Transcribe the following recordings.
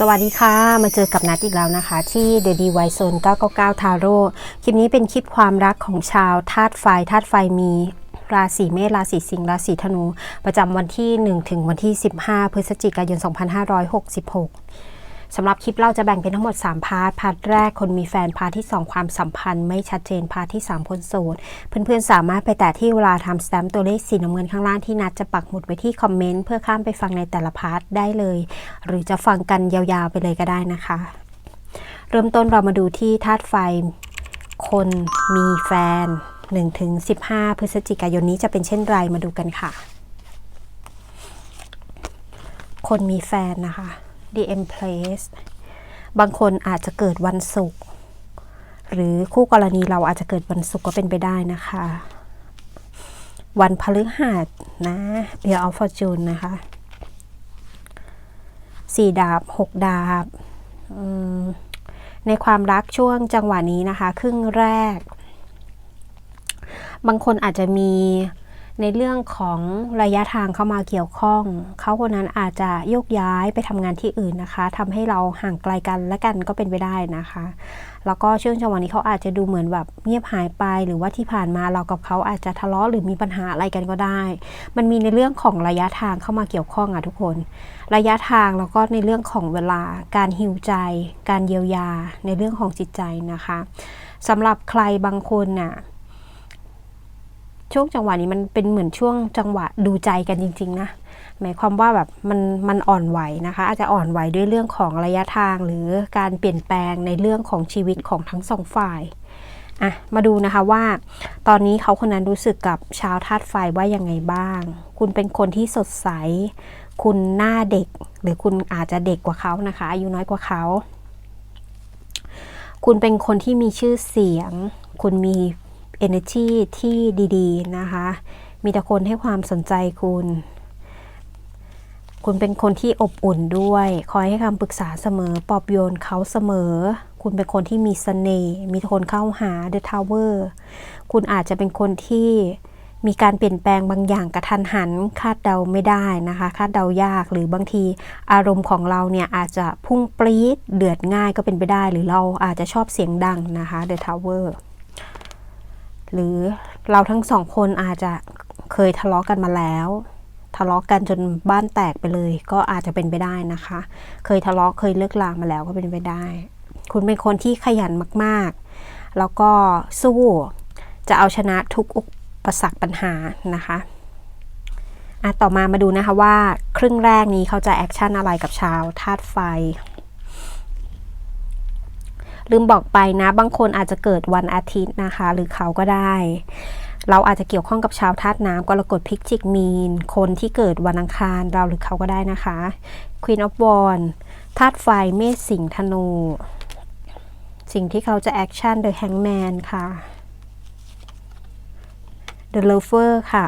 สวัสดีค่ะ มาเจอกับนัดอีกแล้วนะคะ ที่ The d y Zone 999 Tarot คลิปนี้เป็นคลิปความรักของชาวธาตุไฟธาตุไฟมีราศีเมษราศีสิงห์ราศีธนู ประจำวันที่ 1 ถึงวันที่ 15 พฤศจิกายน 2566 สำหรับคลิปเราจะแบ่งเป็นทั้งหมด 3 พาร์ท พาร์ทแรกคนมีแฟน พาร์ทที่ 2 ความสัมพันธ์ไม่ชัดเจน พาร์ทที่ 3 คนโสด เพื่อนๆ สามารถไปแตะที่เวลาทำสแตมป์ตัวเลขสีน้ำเงินข้างล่างที่นัดจะปักหมุดไว้ที่คอมเมนต์เพื่อข้ามไปฟังในแต่ละพาร์ทได้เลย หรือจะฟังกันยาวๆไปเลยก็ได้นะคะ เริ่มต้นเรามาดูที่ธาตุไฟ คนมีแฟน 1-15 พฤศจิกายนนี้จะเป็นเช่นไรมาดูกันค่ะ คนมีแฟนนะคะ The Empress บางคนอาจจะเกิดวันศุกร์หรือคู่กรณีเราอาจจะเกิดวันศุกร์ก็เป็นไปได้นะคะ วันพฤหัสนะเ e ีย of Fortune นนะคะสี่ดาบหกดาบในความรักช่วงจังหวะนี้นะคะ ครึ่งแรก บางคนอาจจะมี ในเรื่องของระยะทางเข้ามาเกี่ยวข้อง เขาคนนั้นอาจจะโยกย้ายไปทำงานที่อื่นนะคะทำให้เราห่างไกลกันและกันก็เป็นไปได้นะคะ แล้วก็ช่วงจังหวะนี้เขาอาจจะดูเหมือนแบบเงียบหายไป หรือว่าที่ผ่านมาเรากับเขาอาจจะทะเลาะหรือมีปัญหาอะไรกันก็ได้ มันมีในเรื่องของระยะทางเข้ามาเกี่ยวข้องอะทุกคน ระยะทางแล้วก็ในเรื่องของเวลา การฮิวใจ การเยียวยา ในเรื่องของจิตใจนะคะสำหรับใครบางคนน่ะ ช่วงจังหวะนี้มันเป็นเหมือนช่วงจังหวะดูใจกันจริง ๆ นะหมายความว่าแบบมันมันอ่อนไหวนะคะ อาจจะอ่อนไหวด้วยเรื่องของระยะทางหรือการเปลี่ยนแปลงในเรื่องของชีวิตของทั้งสองฝ่ายอะมาดูนะคะว่า ตอนนี้เขาคนนั้นรู้สึกกับชาวธาตุไฟว่ายังไงบ้าง คุณเป็นคนที่สดใส คุณหน้าเด็ก หรือคุณอาจจะเด็กกว่าเขานะคะ อายุน้อยกว่าเขา คุณเป็นคนที่มีชื่อเสียง คุณมี energy ที่ดีๆนะคะ มีแต่คนให้ความสนใจคุณ คุณเป็นคนที่อบอุ่นด้วย คอยให้คำปรึกษาเสมอ ปลอบโยนเขาเสมอ คุณเป็นคนที่มีสเสน่ห์ มีคนเข้าหา The Tower คุณอาจจะเป็นคนที่มีการเปลี่ยนแปลงบางอย่างกระทันหัน คาดเดาไม่ได้นะคะ คาดเดายากหรือบางทีอารมณ์ของเราเนี่ยอาจจะพุ่งปรี๊ดเดือดง่ายก็เป็นไปได้ หรือเราอาจจะชอบเสียงดังนะคะ The Tower หรือเราทั้งสองคนอาจจะเคยทะเลาะกันมาแล้ว ทะเลาะกันจนบ้านแตกไปเลย ก็อาจจะเป็นไปได้นะคะ เคยทะเลาะเคยเลิกลามาแล้วก็เป็นไปได้ คุณเป็นคนที่ขยันมากๆ แล้วก็สู้จะเอาชนะทุกอุปสรรคปัญหานะคะอะต่อมามาดูนะคะว่า ครึ่งแรกนี้เขาจะแอคชั่นอะไรกับชาวธาตุไฟ ลืมบอกไปนะ บางคนอาจจะเกิดวันอาทิตย์นะคะ หรือเขาก็ได้ เราอาจจะเกี่ยวข้องกับชาวธาตุน้ำกรกฎพิกจิกมีน คนที่เกิดวันอังคารเราหรือเขาก็ได้นะคะ Queen of Wands ธาตุไฟเมษสิงธนู สิ่งที่เขาจะแอคชั่น The Hangman ค่ะ The Lover ค่ะ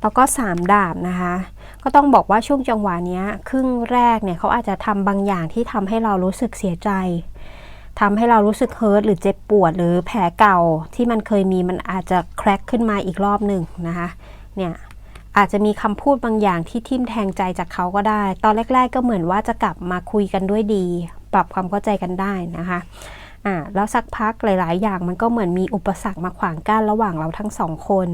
แล้วก็สามดาบนะคะ ก็ต้องบอกว่าช่วงจังหวะนี้ครึ่งแรกเนี่ยเขาอาจจะทำบางอย่างที่ทำให้เรารู้สึกเสียใจทำให้เรารู้สึกเฮิร์ตหรือเจ็บปวด หรือแผลเก่าที่มันเคยมีมันอาจจะแครกขึ้นมาอีกรอบหนึ่งนะคะเนี่ยอาจจะมีคำพูดบางอย่างที่ทิ่มแทงใจจากเขาก็ได้ ตอนแรก ๆ ก็เหมือนว่าจะกลับมาคุยกันด้วยดี ปรับความเข้าใจกันได้นะคะอ่าแล้วสักพักหลาย ๆ อย่างมันก็เหมือนมีอุปสรรคมาขวางกั้นระหว่างเราทั้งสองคน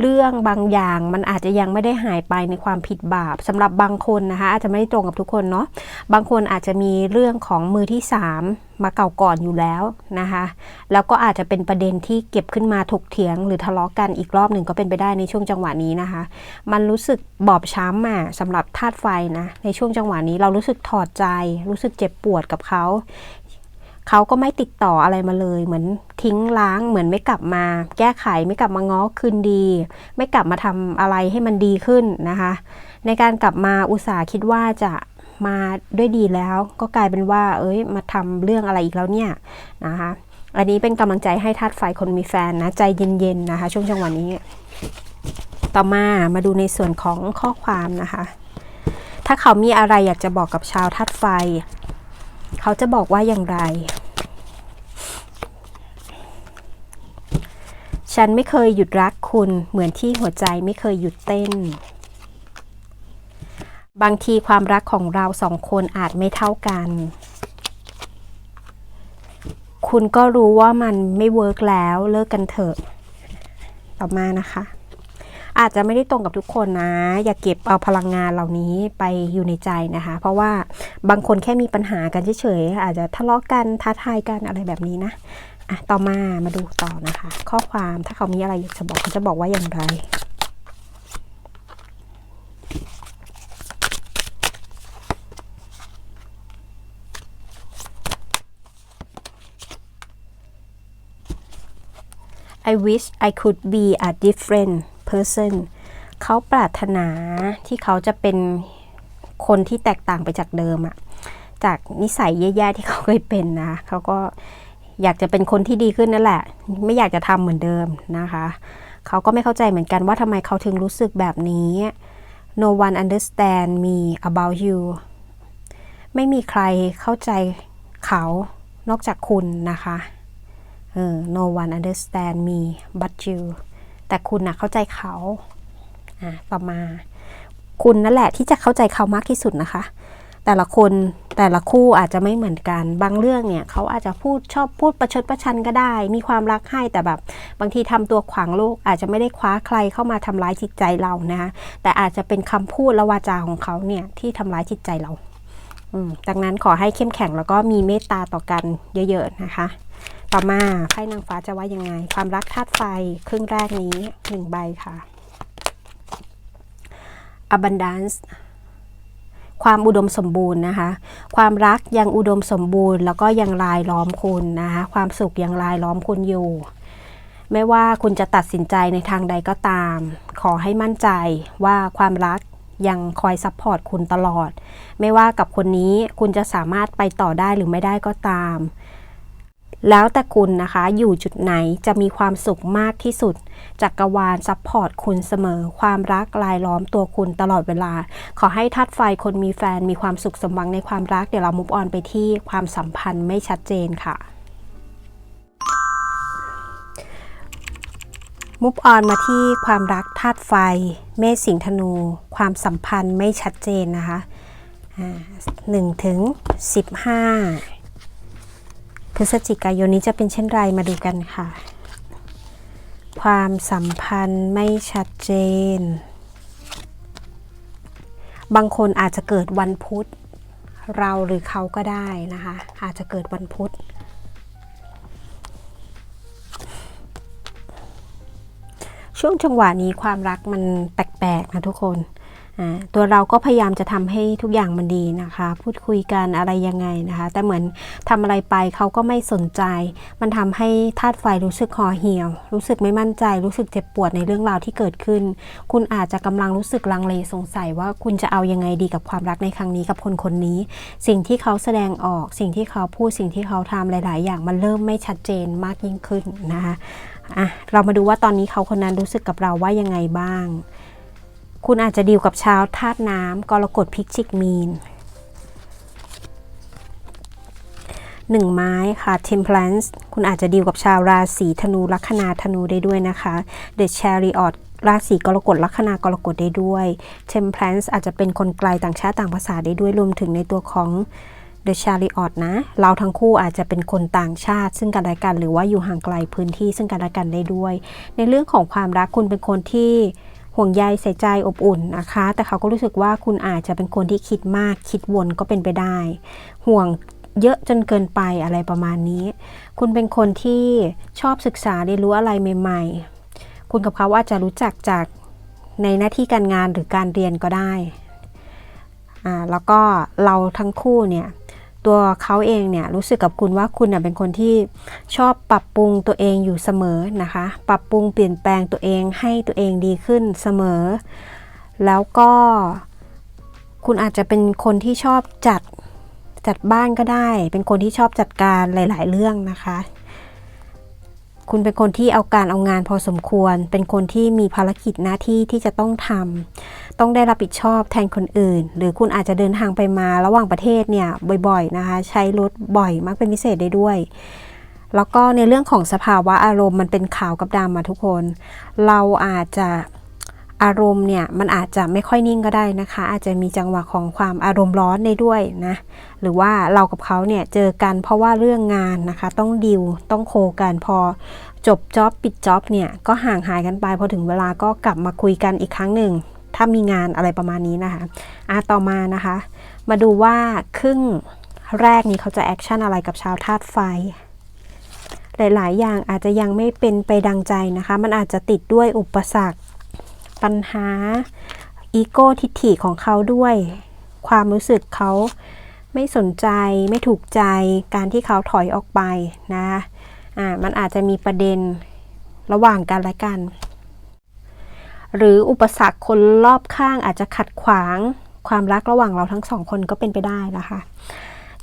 เรื่องบางอย่างมันอาจจะยังไม่ได้หายไปในความผิดบาปสำหรับบางคนนะคะอาจจะไม่ได้ตรงกับทุกคนเนาะบางคนอาจจะมีเรื่องของมือที่ 3 มาเก่าก่อนอยู่แล้วนะคะแล้วก็อาจจะเป็นประเด็นที่เก็บขึ้นมาถกเถียง หรือทะเลาะกันอีกรอบหนึ่งก็เป็นไปได้ในช่วงจังหวะนี้นะคะ มันรู้สึกบอบช้ำอะสำหรับธาตุไฟนะในช่วงจังหวะนี้เรารู้สึกถอดใจ รู้สึกเจ็บปวดกับเขา เขาก็ไม่ติดต่ออะไรมาเลย เหมือนทิ้งล้างเหมือนไม่กลับมา แก้ไขไม่กลับมาง้อคืนดี ไม่กลับมาทำอะไรให้มันดีขึ้นนะคะ ในการกลับมาอุตส่าห์คิดว่าจะมาด้วยดีแล้ว ก็กลายเป็นว่า เอ้ยมาทำเรื่องอะไรอีกแล้วเนี่ยนะคะอันนี้เป็นกำลังใจให้ทัดไฟคนมีแฟนนะ ใจเย็นๆนะคะ ช่วงจังหวะนี้ ต่อมามาดูในส่วนของข้อความนะคะ ถ้าเขามีอะไรอยากจะบอกกับชาวทัดไฟ เขาจะบอกว่าอย่างไร ฉันไม่เคยหยุดรักคุณเหมือนที่หัวใจไม่เคยหยุดเต้น บางทีความรักของเราสองคนอาจไม่เท่ากัน คุณก็รู้ว่ามันไม่เวิร์กแล้วเลิกกันเถอะ ต่อมานะคะ อาจจะไม่ได้ตรงกับทุกคนนะ อย่าเก็บเอาพลังงานเหล่านี้ไปอยู่ในใจนะคะ เพราะว่าบางคนแค่มีปัญหากันเฉยๆอาจจะทะเลาะกันท้าทายกันอะไรแบบนี้นะอะต่อมามาดูต่อนะคะ ข้อความถ้าเขามีอะไรอยากจะบอกเขาจะบอกว่าอย่างไร I wish I could be a different person เขาปรารถนาที่เขาจะเป็นคนที่แตกต่างไปจากเดิมอะจากนิสัยแย่ๆที่เขาเคยเป็นนะเขาก็อยากจะเป็นคนที่ดีขึ้นนั่นแหละ ไม่อยากจะทำเหมือนเดิมนะคะเขาก็ไม่เข้าใจเหมือนกันว่าทำไมเขาถึงรู้สึกแบบนี้ No one understand me about you ไม่มีใครเข้าใจเขานอกจากคุณนะคะเออ no one understand me but you แต่คุณนะเข้าใจเขาอะต่อมา คุณนั่นแหละที่จะเข้าใจเขามากที่สุดนะคะ แต่ละคนแต่ละคู่อาจจะไม่เหมือนกัน บางเรื่องเนี่ยเขาอาจจะพูดชอบพูดประชดประชันก็ได้ มีความรักให้แต่แบบบางทีทำตัวขวางโลก อาจจะไม่ได้คว้าใครเข้ามาทำร้ายจิตใจเรานะคะแต่อาจจะเป็นคำพูดและวาจาของเขาเนี่ยที่ทำร้ายจิตใจเราดังนั้นขอให้เข้มแข็งแล้วก็มีเมตตาต่อกันเยอะ ๆ นะคะ ต่อมาไพ่นางฟ้าจะว่ายังไง ความรักธาตุไฟครึ่งแรกนี้หนึ่งใบค่ะ abundance ความอุดมสมบูรณ์นะคะ ความรักยังอุดมสมบูรณ์ แล้วก็ยังรายล้อมคุณนะคะความสุขยังรายล้อมคุณอยู่ ไม่ว่าคุณจะตัดสินใจในทางใดก็ตาม ขอให้มั่นใจว่าความรักยังคอยซัพพอร์ตคุณตลอด ไม่ว่ากับคนนี้คุณจะสามารถไปต่อได้หรือไม่ได้ก็ตาม แล้วแต่คุณนะคะอยู่จุดไหนจะมีความสุขมากที่สุดจักรวาลซัพพอร์ตคุณเสมอ ความรักลายล้อมตัวคุณตลอดเวลา ขอให้ทัดไฟคนมีแฟนมีความสุขสมหวังในความรักเดี๋ยวเรามุฟออนไปที่ความสัมพันธ์ไม่ชัดเจนค่ะมุฟออนมาที่ความรักธาตุไฟ เมษสิงธนู ความสัมพันธ์ไม่ชัดเจนนะคะหนึ่งถึงสิบห้า พฤศจิกายนนี้จะเป็นเช่นไรมาดูกันค่ะ ความสัมพันธ์ไม่ชัดเจน บางคนอาจจะเกิดวันพุธ เราหรือเขาก็ได้นะคะ อาจจะเกิดวันพุธ ช่วงจังหวะนี้ความรักมันแปลกๆนะทุกคน ตัวเราก็พยายามจะทำให้ทุกอย่างมันดีนะคะ พูดคุยกันอะไรยังไงนะคะ แต่เหมือนทำอะไรไปเขาก็ไม่สนใจ มันทำให้ธาตุไฟรู้สึกคอเหี่ยว รู้สึกไม่มั่นใจ รู้สึกเจ็บปวดในเรื่องราวที่เกิดขึ้น คุณอาจจะกำลังรู้สึกลังเลสงสัยว่าคุณจะเอายังไงดีกับความรักในครั้งนี้กับคนคนนี้ สิ่งที่เขาแสดงออก สิ่งที่เขาพูดสิ่งที่เขาทำหลาย ๆ อย่างมันเริ่มไม่ชัดเจนมากยิ่งขึ้นนะคะอะเรามาดูว่าตอนนี้เขาคนนั้นรู้สึกกับเราว่ายังไงบ้าง คุณอาจจะดีลกับชาวธาตุน้ำกรกฎพิกชิกมีนหนึ่งไม้ค่ะ Temperance คุณอาจจะดีลกับชาวราศีธนูลัคนาธนูได้ด้วยนะคะ The Chariot ราศีกรกฎลัคนากรกฎได้ด้วย Temperance อาจจะเป็นคนไกลต่างชาติต่างภาษาได้ด้วยรวมถึงในตัวของ The Chariot นะ เราทั้งคู่อาจจะเป็นคนต่างชาติ ซึ่งกันและกันหรือว่าอยู่ห่างไกลพื้นที่ซึ่งกันและกันได้ด้วย ในเรื่องของความรักคุณเป็นคนที่ ห่วงใยใส่ใจอบอุ่นนะคะ แต่เขาก็รู้สึกว่าคุณอาจจะเป็นคนที่คิดมากคิดวนก็เป็นไปได้ ห่วงเยอะจนเกินไปอะไรประมาณนี้ คุณเป็นคนที่ชอบศึกษาเรียนรู้อะไรใหม่ ๆ คุณกับเขาอาจจะรู้จักจากในหน้าที่การงานหรือการเรียนก็ได้ แล้วก็เราทั้งคู่เนี่ย ตัวเขาเองเนี่ยรู้สึกกับคุณว่าคุณเป็นคนที่ชอบปรับปรุงตัวเองอยู่เสมอนะคะ ปรับปรุงเปลี่ยนแปลงตัวเองให้ตัวเองดีขึ้นเสมอ แล้วก็คุณอาจจะเป็นคนที่ชอบจัดจัดบ้านก็ได้ เป็นคนที่ชอบจัดการหลาย ๆ เรื่องนะคะ คุณเป็นคนที่เอาการเอางานพอสมควร เป็นคนที่มีภารกิจหน้าที่ที่จะต้องทำต้องได้รับผิดชอบแทนคนอื่น หรือคุณอาจจะเดินทางไปมาระหว่างประเทศเนี่ยบ่อยๆนะคะ ใช้รถบ่อยมากเป็นพิเศษได้ด้วย แล้วก็ในเรื่องของสภาวะอารมณ์มันเป็นขาวกับดำมาทุกคน เราอาจจะ อารมณ์เนี่ยมันอาจจะไม่ค่อยนิ่งก็ได้นะคะ อาจจะมีจังหวะของความอารมณ์ร้อนในด้วยนะหรือว่าเรากับเขาเนี่ยเจอกันเพราะว่าเรื่องงานนะคะ ต้องดิวต้องโคกันพอจบจ็อบปิดจ็อบเนี่ยก็ห่างหายกันไปพอถึงเวลาก็กลับมาคุยกันอีกครั้งหนึ่งถ้ามีงานอะไรประมาณนี้นะคะอะต่อมานะคะ มาดูว่าครึ่งแรกนี้เขาจะแอคชั่นอะไรกับชาวธาตุไฟหลาย ๆ อย่างอาจจะยังไม่เป็นไปดังใจนะคะ มันอาจจะติดด้วยอุปสรรค ปัญหาอีโก้ทิฐิของเขาด้วย ความรู้สึกเขาไม่สนใจไม่ถูกใจการที่เขาถอยออกไปนะอ่ามันอาจจะมีประเด็นระหว่างกันและกัน หรืออุปสรรคคนรอบข้างอาจจะขัดขวางความรักระหว่างเราทั้งสองคนก็เป็นไปได้นะคะ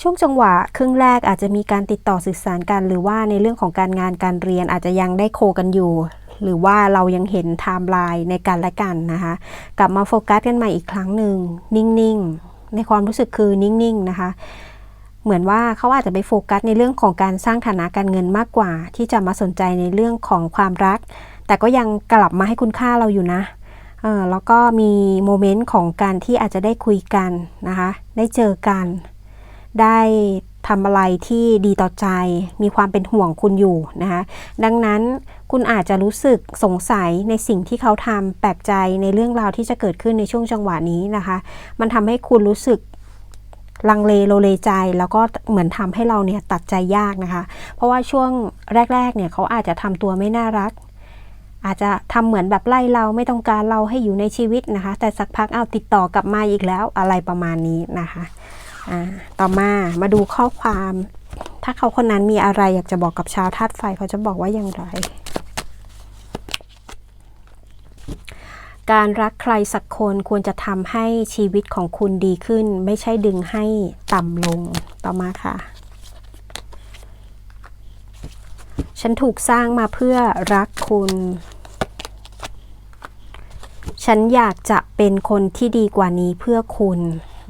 ช่วงจังหวะครึ่งแรกอาจจะมีการติดต่อสื่อสารกัน หรือว่าในเรื่องของการงานการเรียนอาจจะยังได้โคกันอยู่ หรือว่าเรายังเห็นไทม์ไลน์ในการและกันนะคะ กลับมาโฟกัสกันใหม่อีกครั้งหนึ่งนิ่งๆ ในความรู้สึกคือนิ่งๆนะคะเหมือนว่าเขาอาจจะไปโฟกัสในเรื่องของการสร้างฐานะการเงินมากกว่า ที่จะมาสนใจในเรื่องของความรัก แต่ก็ยังกลับมาให้คุณค่าเราอยู่นะเออแล้วก็มีโมเมนต์ของการที่อาจจะได้คุยกันนะคะ ได้เจอกัน ได้ ทำอะไรที่ดีต่อใจ มีความเป็นห่วงคุณอยู่นะคะดังนั้นคุณอาจจะรู้สึกสงสัยในสิ่งที่เขาทำแปลกใจในเรื่องราวที่จะเกิดขึ้นในช่วงจังหวะนี้นะคะ มันทำให้คุณรู้สึกลังเลโลเลใจแล้วก็เหมือนทำให้เราเนี่ยตัดใจยากนะคะ เพราะว่าช่วงแรก ๆ เนี่ยเขาอาจจะทำตัวไม่น่ารัก อาจจะทำเหมือนแบบไล่เราไม่ต้องการเราให้อยู่ในชีวิตนะคะ แต่สักพักเอาติดต่อกลับมาอีกแล้วอะไรประมาณนี้นะคะ ต่อมามาดูข้อความ ถ้าเขาคนนั้นมีอะไรอยากจะบอกกับชาวธาตุไฟเขาจะบอกว่าอย่างไร การรักใครสักคนควรจะทำให้ชีวิตของคุณดีขึ้น ไม่ใช่ดึงให้ต่ำลงต่อมาค่ะ ฉันถูกสร้างมาเพื่อรักคุณฉันอยากจะเป็นคนที่ดีกว่านี้เพื่อคุณ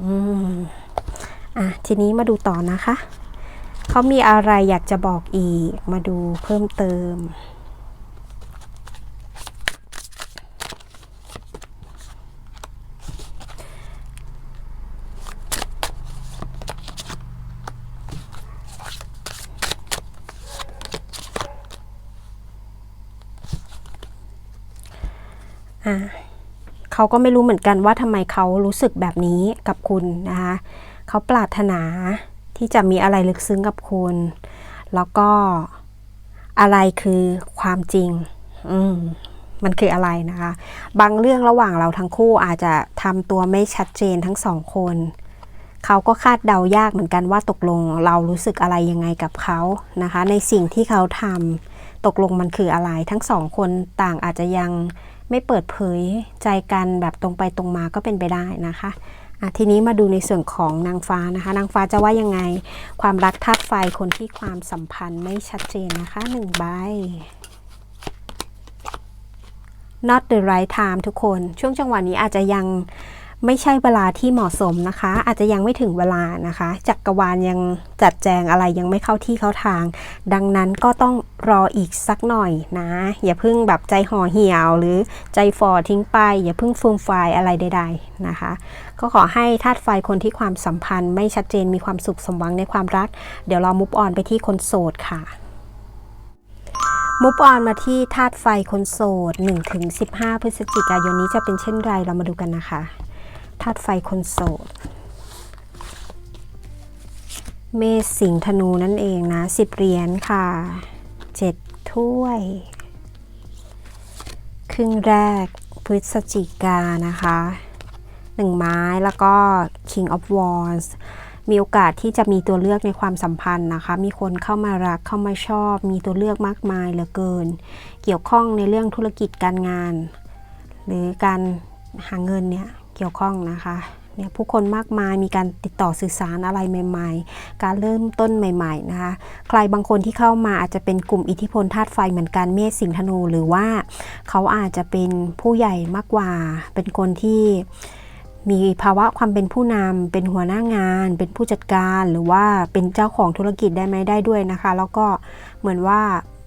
อืม อะทีนี้มาดูต่อนะคะ เขามีอะไรอยากจะบอกอีก มาดูเพิ่มเติมเขาก็ไม่รู้เหมือนกันว่าทำไมเขารู้สึกแบบนี้กับคุณนะคะ เขาปรารถนาที่จะมีอะไรลึกซึ้งกับคุณ แล้วก็อะไรคือความจริง อืมมันคืออะไรนะคะ บางเรื่องระหว่างเราทั้งคู่อาจจะทำตัวไม่ชัดเจนทั้งสองคน เขาก็คาดเดายากเหมือนกันว่าตกลงเรารู้สึกอะไรยังไงกับเขานะคะ ในสิ่งที่เขาทำตกลงมันคืออะไร ทั้งสองคนต่างอาจจะยังไม่เปิดเผยใจกันแบบตรงไปตรงมาก็เป็นไปได้นะคะอะ ทีนี้มาดูในส่วนของนางฟ้านะคะ นางฟ้าจะว่ายังไง ความรักธาตุไฟคนที่ความสัมพันธ์ไม่ชัดเจนนะคะหนึ่งใบ not the right time ทุกคน ช่วงจังหวะนี้อาจจะยัง ไม่ใช่เวลาที่เหมาะสมนะคะ อาจจะยังไม่ถึงเวลานะคะ จักรวาลยังจัดแจงอะไรยังไม่เข้าที่เข้าทาง ดังนั้นก็ต้องรออีกสักหน่อยนะ อย่าเพิ่งแบบใจห่อเหี่ยว หรือใจฟอทิ้งไป อย่าเพิ่งฟูมไฟอะไรใด ๆนะคะ ก็ขอให้ธาตุไฟคนที่ความสัมพันธ์ ไม่ชัดเจนมีความสุขสมหวังในความรัก เดี๋ยวเรามุฟออนไปที่คนโสดค่ะมุฟออนมาที่ธาตุไฟคนโสด1-15 พฤศจิกายนนี้จะเป็นเช่นไรเรามาดูกันนะคะ ธาตุไฟคนโสด เมษสิงธนูนั่นเองนะสิบเหรียญค่ะเจ็ดถ้วย ครึ่งแรกพฤศจิกานะคะหนึ่งไม้แล้วก็ King of Wands มีโอกาสที่จะมีตัวเลือกในความสัมพันธ์นะคะ มีคนเข้ามารักเข้ามาชอบ มีตัวเลือกมากมายเหลือเกิน เกี่ยวข้องในเรื่องธุรกิจการงาน หรือการหาเงินเนี่ย เกี่ยวข้องนะคะเนี่ยผู้คนมากมายมีการติดต่อสื่อสารอะไรใหม่ ๆ การเริ่มต้นใหม่ ๆ นะคะ ใครบางคนที่เข้ามาอาจจะเป็นกลุ่มอิทธิพลธาตุไฟเหมือนกันเมษสิงธนู หรือว่าเขาอาจจะเป็นผู้ใหญ่มากกว่า เป็นคนที่มีภาวะความเป็นผู้นำเป็นหัวหน้างาน เป็นผู้จัดการหรือว่าเป็นเจ้าของธุรกิจได้ไหมได้ด้วยนะคะ แล้วก็เหมือนว่า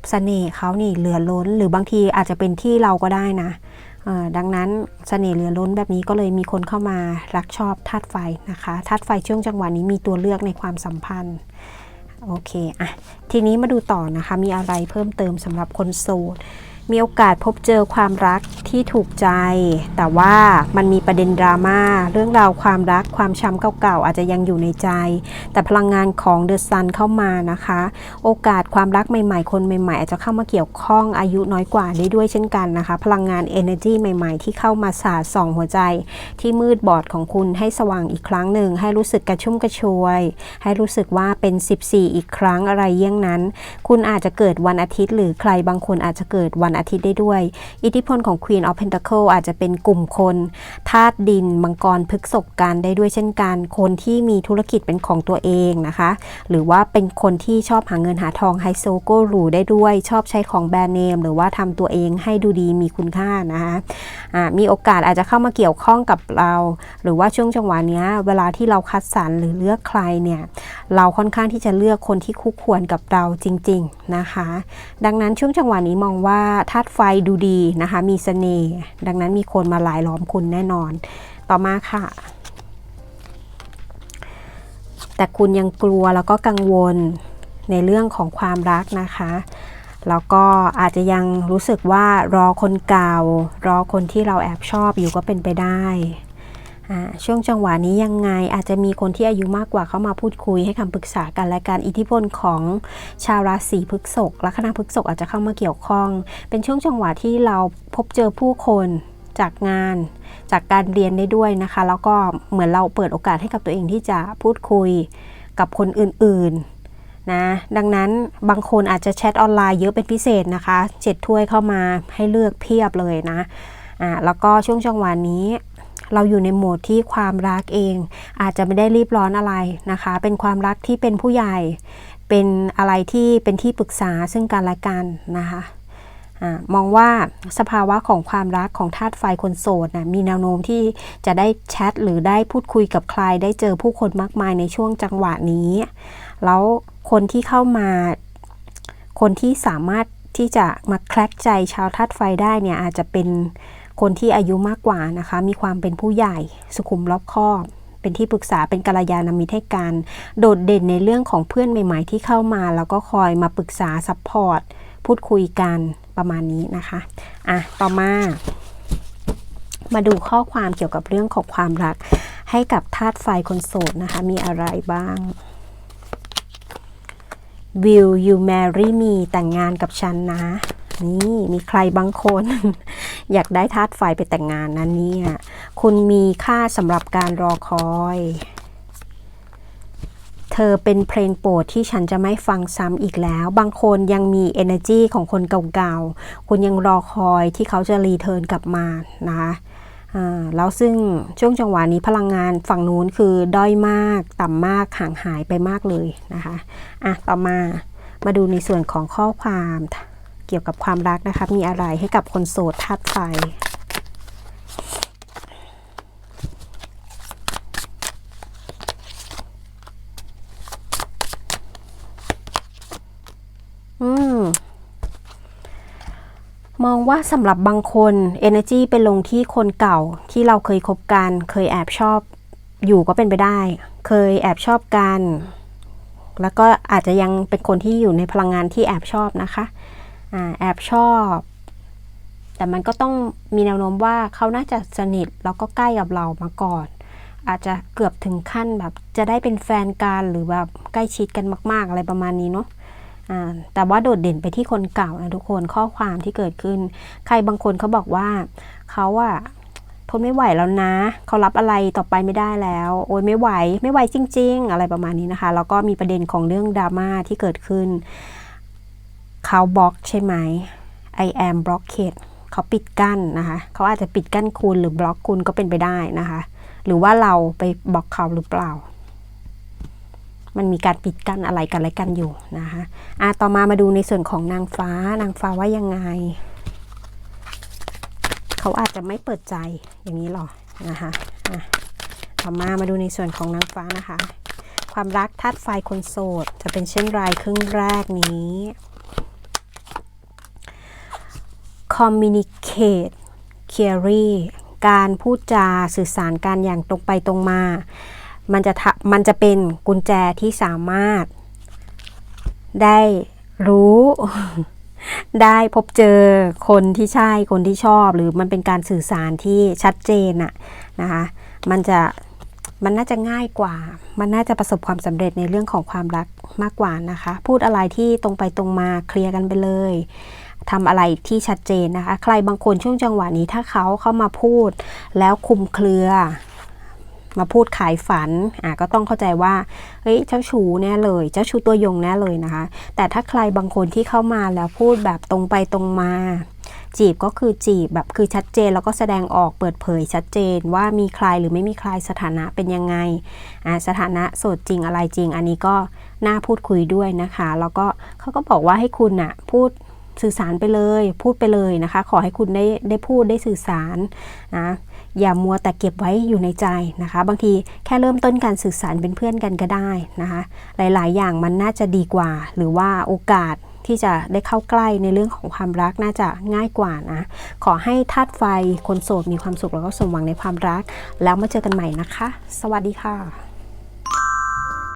เสน่ห์เขานี่เหลือล้น หรือบางทีอาจจะเป็นที่เราก็ได้นะ ดังนั้นเสน่ห์เหลือล้นแบบนี้ก็เลยมีคนเข้ามารักชอบธาตุไฟนะคะธาตุไฟช่วงจังหวะนี้มีตัวเลือกในความสัมพันธ์โอเคอะทีนี้มาดูต่อนะคะมีอะไรเพิ่มเติมสำหรับคนโสด มีโอกาสพบเจอความรักที่ถูกใจ แต่ว่ามันมีประเด็นดราม่าเรื่องราวความรักความช้ำเก่าๆอาจจะยังอยู่ในใจ แต่พลังงานของเดอะซันเข้ามานะคะ โอกาสความรักใหม่ๆ คนใหม่ๆ อาจจะเข้ามาเกี่ยวข้องอายุน้อยกว่าได้ด้วยเช่นกันนะคะ พลังงาน Energy ใหม่ๆ ที่เข้ามาสาดส่องหัวใจ ที่มืดบอดของคุณให้สว่างอีกครั้งหนึ่งให้รู้สึกกระชุ่มกระชวย ให้รู้สึกว่าเป็น 14 อีกครั้งอะไรเยี่ยงนั้น คุณอาจจะเกิดวันอาทิตย์ หรือใครบางคนอาจจะเกิดวันอาทิตย์ได้ด้วย อิทธิพลของ Queen of Pentacle อาจจะเป็นกลุ่มคนธาตุดิน มังกรพฤกษกกันได้ด้วยเช่นกัน คนที่มีธุรกิจเป็นของตัวเองนะคะ หรือว่าเป็นคนที่ชอบหาเงินหาทองไฮโซโก็หรูได้ด้วย ชอบใช้ของแบรนด์เนม หรือว่าทำตัวเองให้ดูดีมีคุณค่านะคะอ่ามีโอกาสอาจจะเข้ามาเกี่ยวข้องกับเรา หรือว่าช่วงจังหวะนี้เวลาที่เราคัดสรรหรือเลือกใครเนี่ยเราค่อนข้างที่จะเลือกคนที่คู่ควรกับเราจริง ๆนะคะ ดังนั้นช่วงจังหวะนี้มองว่าธาตุไฟดูดีนะคะ มีเสน่ห์ดังนั้นมีคนมาหลายล้อมคุณแน่นอน ต่อมาค่ะ แต่คุณยังกลัวแล้วก็กังวลในเรื่องของความรักนะคะ แล้วก็อาจจะยังรู้สึกว่ารอคนเก่า รอคนที่เราแอบชอบอยู่ก็เป็นไปได้ ช่วงจังหวะนี้ยังไงอาจจะมีคนที่อายุมากกว่าเข้ามาพูดคุยให้คำปรึกษากันและการอิทธิพลของชาวราศีพฤษภลัคนาพฤษภอาจจะเข้ามาเกี่ยวข้อง เป็นช่วงจังหวะที่เราพบเจอผู้คนจากงาน จากการเรียนได้ด้วยนะคะ แล้วก็เหมือนเราเปิดโอกาสให้กับตัวเองที่จะพูดคุยกับคนอื่นๆนะดังนั้นบางคนอาจจะแชทออนไลน์เยอะเป็นพิเศษนะคะเจ็ดถ้วยเข้ามาให้เลือกเพียบเลยนะอ่าแล้วก็ช่วงจังหวะนี้ เราอยู่ในโหมดที่ความรักเอง อาจจะไม่ได้รีบร้อนอะไรนะคะ เป็นความรักที่เป็นผู้ใหญ่ เป็นอะไรที่เป็นที่ปรึกษาซึ่งกันและกันนะคะอมองว่าสภาวะของความรักของธาตุไฟคนโสดนะมีแนวโน้มที่จะได้แชทหรือได้พูดคุยกับใคร ได้เจอผู้คนมากมายในช่วงจังหวะนี้ แล้วคนที่เข้ามา คนที่สามารถที่จะมาแคลกใจชาวธาตุไฟได้เนี่ยอาจจะเป็น คนที่อายุมากกว่านะคะ มีความเป็นผู้ใหญ่สุขุมรอบคอบ เป็นที่ปรึกษาเป็นกัลยาณมิตรให้กัน โดดเด่นในเรื่องของเพื่อนใหม่ ๆ ที่เข้ามา แล้วก็คอยมาปรึกษาซัพพอร์ตพูดคุยกันประมาณนี้นะคะอะต่อมามาดูข้อความเกี่ยวกับเรื่องของความรัก ให้กับธาตุไฟคนโสดนะคะ มีอะไรบ้าง Will you marry me แต่งงานกับฉันนะ นี่มีใครบางคน อยากได้ธาตุไฟไปแต่งงานนะเนี่ยคุณมีค่าสำหรับการรอคอย เธอเป็นเพลงโปรดที่ฉันจะไม่ฟังซ้ำอีกแล้ว บางคนยังมี energy ของคนเก่าๆ คุณยังรอคอยที่เขาจะรีเทิร์นกลับมานะคะแล้วซึ่งช่วงจังหวะนี้พลังงานฝั่งนู้นคือด้อยมากต่ำมากห่างหายไปมากเลยนะคะอะต่อมามาดูในส่วนของข้อความ เกี่ยวกับความรักนะคะ มีอะไรให้กับคนโสดธาตุไฟอืมมองว่าสำหรับบางคน energy ไปลงที่คนเก่าที่เราเคยคบกัน เคยแอบชอบอยู่ก็เป็นไปได้ เคยแอบชอบกัน แล้วก็อาจจะยังเป็นคนที่อยู่ในพลังงานที่แอบชอบนะคะ อแอบชอบ แต่มันก็ต้องมีแนวโน้มว่าเขาน่าจะสนิทแล้วก็ใกล้กับเรามาก่อน อาจจะเกือบถึงขั้นแบบจะได้เป็นแฟนกันหรือแบบใกล้ชิดกันมาก ๆ อะไรประมาณนี้เนาะแต่ว่าโดดเด่นไปที่คนเก่านะทุกคนข้อความที่เกิดขึ้น ใครบางคนเขาบอกว่าเขาอะทนไม่ไหวแล้วนะเขารับอะไรต่อไปไม่ได้แล้ว โอ้ยไม่ไหวไม่ไหวจริง ๆ อะไรประมาณนี้นะคะ แล้วก็มีประเด็นของเรื่องดราม่าที่เกิดขึ้น เขาบล็อกใช่ไหม I am blocked เขาปิดกั้นนะคะ เขาอาจจะปิดกั้นคุณหรือบล็อกคุณก็เป็นไปได้นะคะ หรือว่าเราไปบล็อกเขาหรือเปล่า มันมีการปิดกั้นอะไรกันอะไรกันอยู่นะคะอะต่อมามาดูในส่วนของนางฟ้านางฟ้าว่ายังไง เขาอาจจะไม่เปิดใจอย่างนี้หรอนะคะอะต่อมามาดูในส่วนของนางฟ้านะคะ ความรักธาตุไฟคนโสด จะเป็นเช่นไรครึ่งแรกนี้ communicate เคลียรี่การพูดจาสื่อสารกันอย่างตรงไปตรงมา มันจะทะมันจะเป็นกุญแจที่สามารถ ได้รู้ ได้พบเจอคนที่ใช่คนที่ชอบ หรือมันเป็นการสื่อสารที่ชัดเจนอะนะคะ มันจะมันน่าจะง่ายกว่า มันน่าจะประสบความสำเร็จในเรื่องของความรักมากกว่านะคะ พูดอะไรที่ตรงไปตรงมาเคลียร์กันไปเลย ทำอะไรที่ชัดเจนนะคะ ใครบางคนช่วงจังหวะนี้ถ้าเขาเข้ามาพูด แล้วคุมเครือ มาพูดขายฝันอะก็ต้องเข้าใจว่าเฮ้ยเจ้าชู้แน่เลย เจ้าชู้ตัวยงแน่เลยนะคะ แต่ถ้าใครบางคนที่เข้ามาแล้วพูดแบบตรงไปตรงมาจีบก็คือจีบแบบคือชัดเจนแล้วก็แสดงออกเปิดเผยชัดเจนว่ามีใครหรือไม่มีใครสถานะเป็นยังไงสถานะโสดจริงอะไรจริง อันนี้ก็น่าพูดคุยด้วยนะคะ แล้วก็เขาก็บอกว่าให้คุณน่ะพูด สื่อสารไปเลย พูดไปเลยนะคะ ขอให้คุณได้ได้พูดได้สื่อสารนะอย่ามัวแต่เก็บไว้อยู่ในใจนะคะ บางทีแค่เริ่มต้นการสื่อสารเป็นเพื่อนกันก็ได้นะคะ หลาย ๆ อย่างมันน่าจะดีกว่า หรือว่าโอกาสที่จะได้เข้าใกล้ในเรื่องของความรักน่าจะง่ายกว่านะ ขอให้ธาตุไฟคนโสดมีความสุขแล้วก็สมหวังในความรัก แล้วมาเจอกันใหม่นะคะ สวัสดีค่ะ